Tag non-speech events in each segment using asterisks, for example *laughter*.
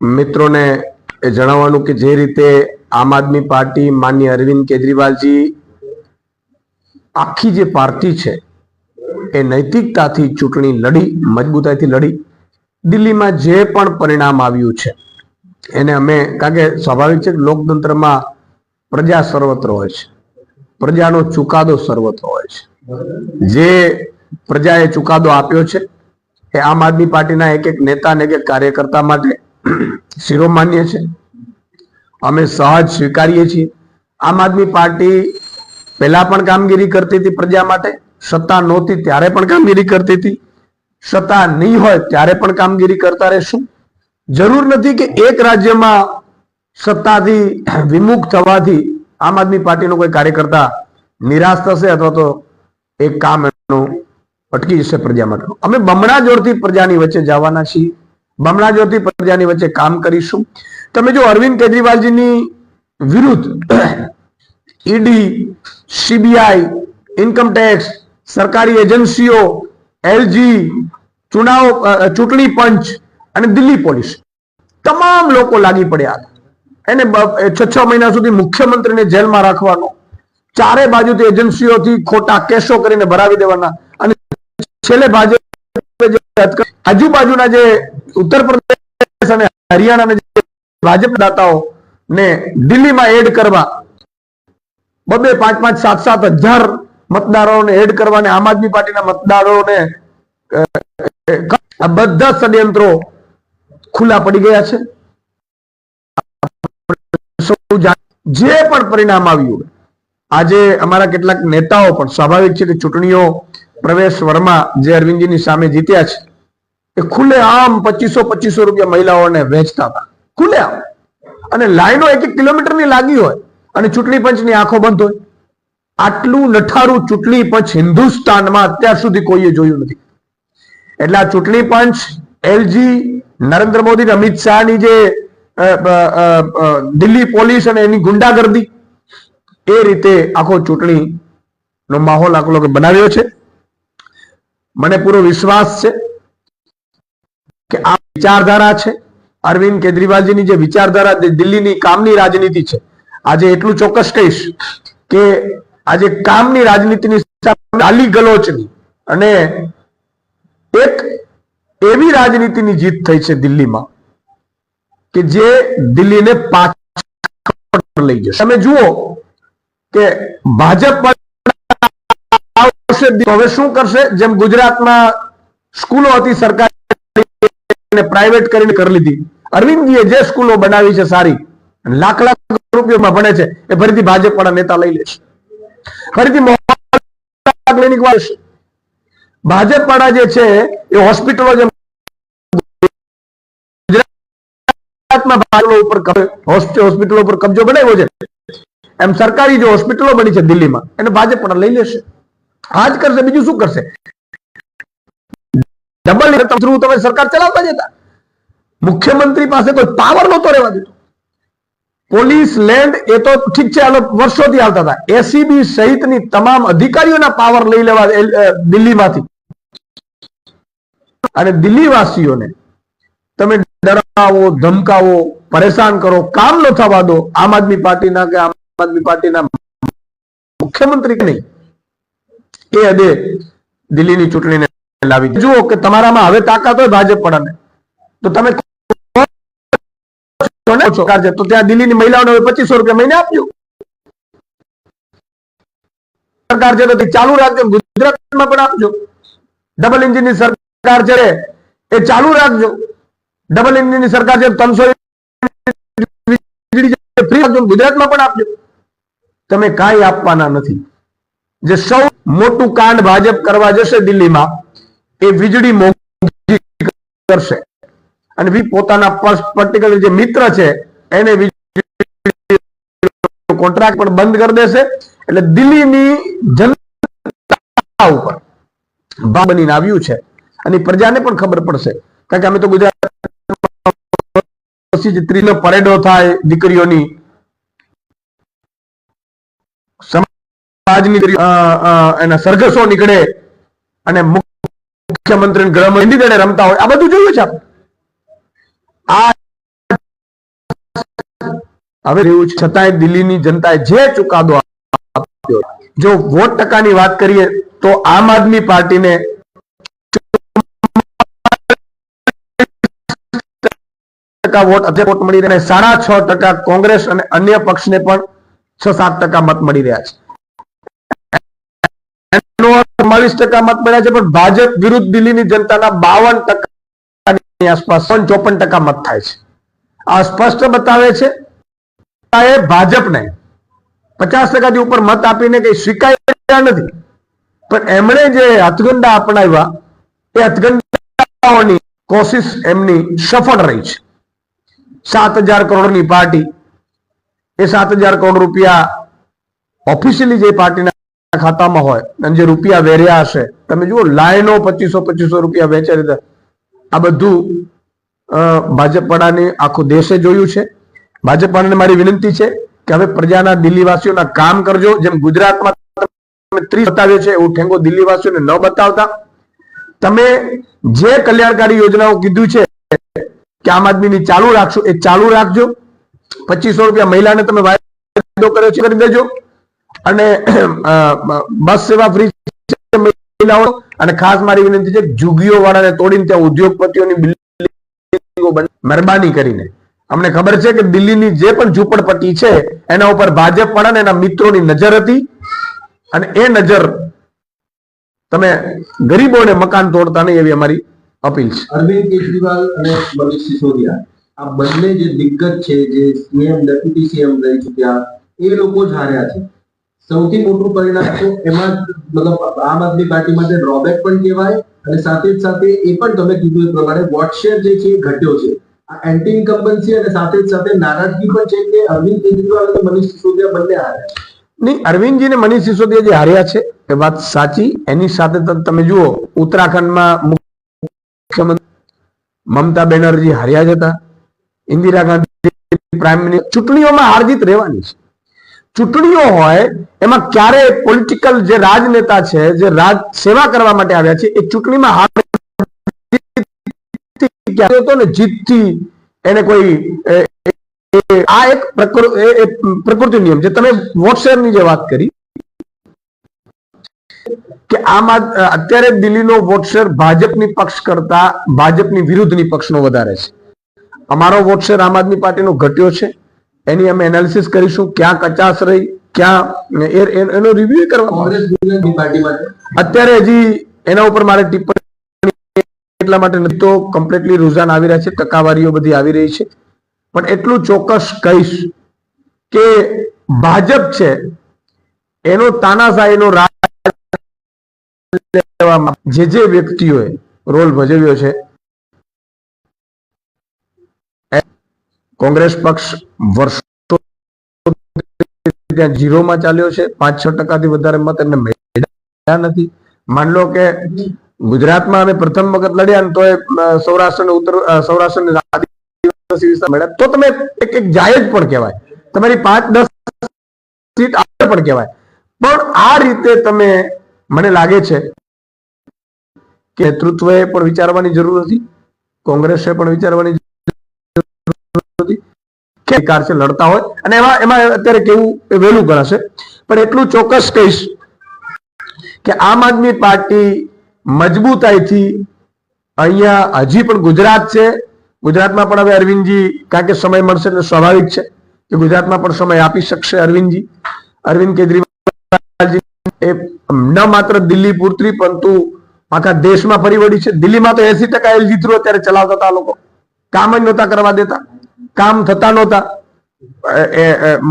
મિત્રોને એ જણાવવાનું કે જે રીતે આમ આદમી પાર્ટી માન્ય અરવિંદ કેજરીવાલજી આખી જે પાર્ટી છે, એ નૈતિકતાથી ચૂંટણી લડી, મજબૂતાઈથી લડી. દિલ્હીમાં જે પણ પરિણામ આવ્યું છે, એને અમે, કારણ કે સ્વાભાવિક છે લોકતંત્રમાં પ્રજા સર્વત્ર હોય છે. પ્રજાનો ચુકાદો સર્વત્ર હોય છે. જે પ્રજાએ ચુકાદો આપ્યો છે, એ આમ આદમી પાર્ટીના એક એક નેતા ને એક કાર્યકર્તા માટે શિરોમાન્ય છે. અમે સહજ સ્વીકારીએ છીએ. આમ આદમી પાર્ટી પહેલા પણ કામગીરી કરતી હતી પ્રજા માટે, સત્તા નહોતી ત્યારે પણ કામગીરી કરતી હતી. સત્તા નહીં હોય ત્યારે પણ કામગીરી કરતા રહેશું. જરૂર નથી કે એક રાજ્યમાં સત્તાથી વિમુખ થવાથી આમ આદમી પાર્ટીનો કોઈ કાર્યકર્તા નિરાશ થશે અથવા તો એક કામ એનું અટકી જશે પ્રજા માટે અમે બમણા જોડથી પ્રજાની વચ્ચે જવાના છીએ. બમણા જ્યોતિ પ્રજાની વચ્ચે કામ કરીશું. તમે જો અરવિંદ કેજરીવાલજીની વિરુદ્ધ ઈડી, સીબીઆઈ, ઇન્કમ સરકારી એજન્સીઓ, એલજી, ચુનાવ ચૂંટણી પંચ અને દિલ્હી પોલીસ, તમામ લોકો લાગી પડ્યા એને છ છ મહિના સુધી મુખ્યમંત્રીને જેલમાં રાખવાનો, ચારે બાજુથી એજન્સીઓથી ખોટા કેસો કરીને ભરાવી દેવાના અને છેલ્લે ભાજપ આજુબાજુના જે ઉત્તર પ્રદેશ અને હરિયાણાના જે ભાજપ દાતાઓ ને દિલ્હીમાં એડ કરવા, બબે પાંચ પાંચ સાત સાત હજાર મતદારોને એડ કરવા આમ આદમી પાર્ટીના મતદારોને બધા ષડયંત્રો ખુલ્લા પડી ગયા છે. જે પણ પરિણામ આવ્યું, આજે અમારા કેટલાક નેતાઓ પણ સ્વાભાવિક છે કે ચૂંટણીઓ પ્રવેશ વર્મા જે અરવિંદજીની સામે જીત્યા છે, એ ખુલ્લે આમ પચીસો પચીસો રૂપિયા મહિલાઓને વેચતા હતા. ખુલ્લે આમ. અને લાઈનો એક એક કિલોમીટરની લાગી હોય અને ચૂંટણી પંચની આંખો બંધ હોય. આટલું નઠારું ચૂંટણી પંચ હિન્દુસ્તાનમાં અત્યાર સુધી કોઈએ જોયું નથી. એટલે આ ચૂંટણી પંચ, એલજી, નરેન્દ્ર મોદી અમિત શાહની જે દિલ્હી પોલીસ અને એની ગુંડાગર્દી, એ રીતે આખો ચૂંટણી નો માહોલ આખો લોકો બનાવ્યો છે. મને પૂરો વિશ્વાસ છે કે આ વિચારધારા છે. અરવિંદ કેજરીવાલજીની જે વિચારધારા દિલ્હીની કામની રાજનીતિ છે. આજે એટલું ચોક્કસ કહીશ કે આજે કામની રાજનીતિની ગાલી ગલોચની અને એક એવી રાજનીતિની જીત થઈ છે દિલ્હીમાં કે જે દિલ્હીને પાછળ લઈ જશે. તમે જુઓ કે ભાજપ આવશે તો હવે શું કરશે? જેમ ગુજરાતમાં સ્કૂલો હતી સરકારી, પ્રાઇવેટ કરીને કરી લીધી. અરવિંદજીએ જે સ્કૂલો બનાવી છે સારી, લાખ લાખ રૂપિયામાં ભણે છે, એ ફરીથી ભાજપ વાળા નેતા લઈ લેશે ફરીથી ક્લિનિક વાળા જે છે, એ હોસ્પિટલો જેમ ગુજરાતમાં ભાજપ ઉપર હોસ્પિટલો ઉપર કબજો બનાવ્યો છે. એમ સરકારી જે હોસ્પિટલો બની છે દિલ્હીમાં, એને ભાજપ પણ લઈ લેશે. આ જ કરશે, બીજું શું કરશે? ડબલ થ્રુ તમે સરકાર ચલાવતા જતા. મુખ્યમંત્રી પાસે કોઈ પાવર નહોતો રહેવા દીધો પોલીસ લેન્ડ એ તો ઠીક છે વર્ષોથી આવતા હતા. એસીબી સહિતની તમામ અધિકારીઓના પાવર લઈ લેવા દિલ્હીમાંથી. અને દિલ્હીવાસીઓને તમે ડરાવો, ધમકાવો, પરેશાન કરો, કામ ન થવા દો, આમ આદમી પાર્ટીના કે આમ આદમી પાર્ટીના મુખ્યમંત્રી કે નહીં? એ અદે દિલ્હીની ચૂંટણીને લાવી જુઓ કે તમારામાં હવે તાકાત હોય ભાજપ પડાને તો તમે તો ત્યાં દિલ્હીની મહિલાઓને હવે પચીસો રૂપિયા મહિને આપ્યું. સરકાર છે તો ચાલુ રાખજો. ગુજરાતમાં પણ આપજો. ડબલ એન્જિનની સરકાર છે એ ચાલુ રાખજો. ડબલ એન્જિનની સરકાર છે ત્રણસો ગુજરાતમાં પણ આપજો. તમે કાંઈ આપવાના નથી. જે સૌ મોટું કાંડ ભાજપ કરવા જશે દિલ્હીમાં, એ વીજળી કરશે. અને પોતાના પર્ટિક્યુલર જે મિત્ર છે, એને કોન્ટ્રાક્ટ પણ બંધ કરી દેશે. એટલે દિલ્હીની જનતા ઉપર બનીને આવ્યું છે. અને પ્રજાને પણ ખબર પડશે. કારણ કે અમે તો ગુજરાત ત્રીનો પરેડો થાય દીકરીઓની. અ, એના સરઘસો નીકળે અને મુખ્યમંત્રી ગૃહમંત્રી દળે રમતા હોય. આ બધું જોયું છે હવે એવું છે. છતાંય દિલ્હીની જનતાએ જે ચુકાદો આપ્યો જો વોટ ટકાની વાત કરીએ તો આમ આદમી પાર્ટીને ટકા વોટ અત્યારે વોટ મળી રહ્યા સાડા છ ટકા કોંગ્રેસ અને અન્ય પક્ષને પણ છ સાત ટકા મત મળી રહ્યા છે એનો 44% ટકા મત મળ્યા છે, પણ ભાજપ વિરુદ્ધ દિલ્હીની જનતાના બાવન આસપાસ ચોપન ટકા મત થાય છે. આ સ્પષ્ટ બતાવે છે ભાજપને પચાસ ટકાથી ઉપર મત આપીને કઈ સ્વીકાર્યા નથી. પણ એમણે જે હથગંડા અપનાવ્યા, એ હથગંડાઓની કોશિશ એમની સફળ રહી છે. સાત હજાર કરોડની પાર્ટી, એ સાત હજાર કરોડ રૂપિયા ઓફિશિયલી જે પાર્ટીના ખાતામાં હોય અને જે રૂપિયા વેર્યા હશે, તમે જુઓ, લાઈનો પચીસો પચીસો રૂપિયા વેચે રીતે આ બધું ભાજપવાળાની આખો દેશે જોયું છે. ભાજપવાળાને મારી વિનંતી છે કે હવે પ્રજાના દિલ્હીવાસીઓના કામ કરજો. જેમ ગુજરાતમાં તમે ત્રીસ બતાવ્યો છે, એવું ઠેંગો દિલ્હીવાસીઓને ન બતાવતા. તમે જે કલ્યાણકારી યોજનાઓ કીધું છે કે આમ આદમીની ચાલુ રાખશો, એ ચાલુ રાખજો. પચીસો રૂપિયા મહિલાને તમે વાયદો કર્યો છે કરી દેજો. અને *clears throat* બસ સેવા ફ્રી અને ખાસ મારી વિનંતી છે જુગીઓ વાળાને તોડીને ત્યાં ઉદ્યોગપતિઓની બિલ્ડિંગો મહેરબાની કરીને. અમને ખબર છે કે દિલ્હીની જે પણ ઝૂંપડપટ્ટી છે, એના ઉપર ભાજપ વાળા એના મિત્રોની નજર હતી. અને એ નજર તમે ગરીબોને મકાન તોડતા નહીં એવી અમારી અપીલ છે. અરવિંદ કેજરીવાલ અને મનીષ સિસોદિયા, આ બંને જે દિગ્ગજ છે, જે સીએમ, ડેપ્યુટી સીએમ રહી ચુક્યા, એ લોકો જ હાર્યા છે. સૌથી મોટું પરિણામ તો એમાં મતલબ આમ આદમી પાર્ટી માટે ડ્રોબેક પણ કહેવાય અને સાથે સાથે એ પણ તમે કીધું એ પ્રમાણે વોટશેર જે છે એ ઘટ્યો છે. એન્ટી ઇન્કમ્બન્સી અને સાથે જ સાથે નારાજગી પણ છે કે અરવિંદ કેજરીવાલ અને મનીષ સિસોદિયા બંને હાર્યા નહીં, અરવિંદજી ને મનીષ સિસોદિયા જે હાર્યા છે, એ વાત સાચી. એની સાથે તમે જુઓ, ઉત્તરાખંડમાં મુખ્યમંત્રી મમતા બેનર્જી હાર્યા જ હતા. ઇન્દિરા ગાંધી, પ્રાઇમ મિનિસ્ટર ચૂંટણીઓમાં હાર જીત રહેવાની છે. ચૂંટણીઓ હોય, એમાં ક્યારે પોલિટિકલ જે રાજનેતા છે, જે રાજ સેવા કરવા માટે આવ્યા છે, એ ચૂંટણીમાં હાર જીતથી એને કોઈ આ એક પ્રકૃતિ નિયમ છે. તમે વોટશેરની જે વાત કરી, કે આમ અત્યારે દિલ્હીનો વોટશેર ભાજપની પક્ષ કરતા, ભાજપની વિરુદ્ધની પક્ષનો વધારે છે. અમારો વોટશેર આમ આદમી પાર્ટીનો ઘટ્યો છે. એની અમે એનાલિસિસ કરીશું, ક્યાં કચાશ રહી, ક્યાં એનો રિવ્યુ કરવા અત્યારે હજી એના ઉપર મારે ટિપ્પણી એટલા માટે નથી, તો કમ્પ્લીટલી રુઝાન આવી રહ્યા છે, ટકાવારીઓ બધી આવી રહી છે. પણ એટલું ચોક્કસ કહીશ કે ભાજપ છે, એનો તાનાશાહીનો રાજ જે જે વ્યક્તિઓએ રોલ ભજવ્યો છે એ કોંગ્રેસ પક્ષ વર્ષો ત્યાં ઝીરોમાં ચાલ્યો છે. પાંચ છ ટકાથી વધારે મત એમને મળ્યા નથી. માન લો કે ગુજરાતમાં અમે પ્રથમ વખત લડ્યા ને તો સૌરાષ્ટ્ર અને ઉત્તર સૌરાષ્ટ્ર આદિવાસી વિસ્તાર મળ્યા. તો તમે એક એક જાયજ પણ કહેવાય. તમારી પાંચ, દસ સીટ આગળ પણ કહેવાય. પણ આ રીતે તમે, મને લાગે છે કે નેતૃત્વએ પણ વિચારવાની જરૂર હતી કોંગ્રેસે પણ વિચારવાની હતી કે છે, લડતા હોય. અને એમાં એમાં અત્યારે કેવું વહેલું ગણાશે. પણ એટલું ચોક્કસ કહીશ કે આમ આદમી પાર્ટી મજબૂતાઈથી અહીંયા હજી પણ ગુજરાત છે. ગુજરાતમાં પણ હવે અરવિંદજી, કારણ કે સમય મળશે એટલે સ્વાભાવિક છે કે ગુજરાતમાં પણ સમય આપી શકશે અરવિંદજી. અરવિંદ કેજરીવાલજી એ ન માત્ર દિલ્હી પૂરતી, પરંતુ આખા દેશમાં ફરી વળી છે. દિલ્હીમાં તો એસી ટકા એલજી થ્રુ અત્યારે ચલાવતા હતા લોકો. કામ જ નહોતા કરવા દેતા. કામ થતા નહોતા.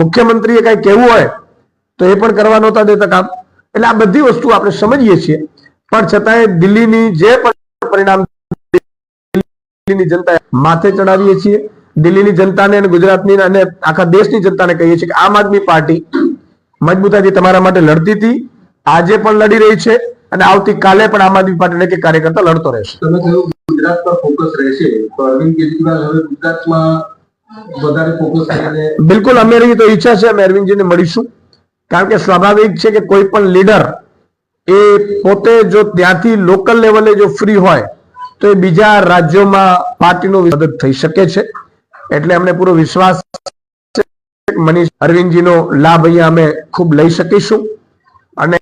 મુખ્યમંત્રીએ કઈ કહેવું હોય તો એ પણ કરવા નહોતા દેતા કામ. એટલે આ બધી વસ્તુ આપણે સમજીએ છીએ. પણ છતાંય દિલ્હીની જે પરિણામ દિલ્હીની જનતા માથે ચડાવીએ છીએ. દિલ્હીની જનતાને અને ગુજરાતની અને આખા દેશની જનતાને કહીએ છીએ કે આમ આદમી પાર્ટી મજબૂતાથી તમારા માટે લડતી હતી. આજે પણ લડી રહી છે અને આવતીકાલે પણ આમ આદમી પાર્ટીને કે કાર્યકર્તા લડતો રહેશે. તમે કહ્યું ગુજરાત પર ફોકસ રહેશે. તો અરવિંદ કેજરીવાલ હવે ગુજરાતમાં બિલકુલ, અમારી તો ઈચ્છા છે અમે અરવિંદજીને મળીશું. કારણ કે સ્વાભાવિક છે કે કોઈ પણ લીડર એ પોતે જો ત્યાંથી લોકલ લેવલે જો ફ્રી હોય, તો એ બીજા રાજ્યોમાં પાર્ટીનો મદદ થઈ શકે છે. એટલે અમને પૂરો વિશ્વાસ મનીષ અરવિંદજીનો લાભ અહીંયા અમે ખૂબ લઈ શકીશું. અને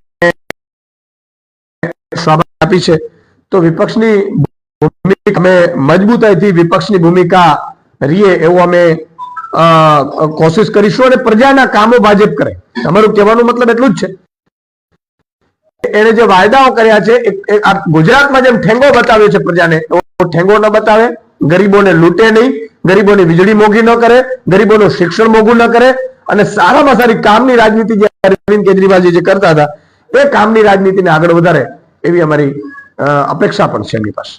આપી છે. તો વિપક્ષની ભૂમિકા અમે મજબૂતાઈથી વિપક્ષની ભૂમિકા રીએ એવું અમે કોશિશ કરીશું અને પ્રજાના કામો ભાજપ કરે. તમારું કહેવાનું મતલબ એટલું જ છે. એને જે વાયદાઓ કર્યા છે ગુજરાતમાં જેમ ઠેંગો બતાવ્યો છે પ્રજાને ઠેંગો ન બતાવે, ગરીબોને લૂંટે નહીં, ગરીબોની વીજળી મોંઘી ન કરે, ગરીબોનું શિક્ષણ મોંઘું ન કરે, અને સારામાં સારી કામની રાજનીતિ જે અરવિંદ કેજરીવાલજી જે કરતા હતા, એ કામની રાજનીતિને આગળ વધારે એવી અમારી અપેક્ષા પણ છે એમની પાસે.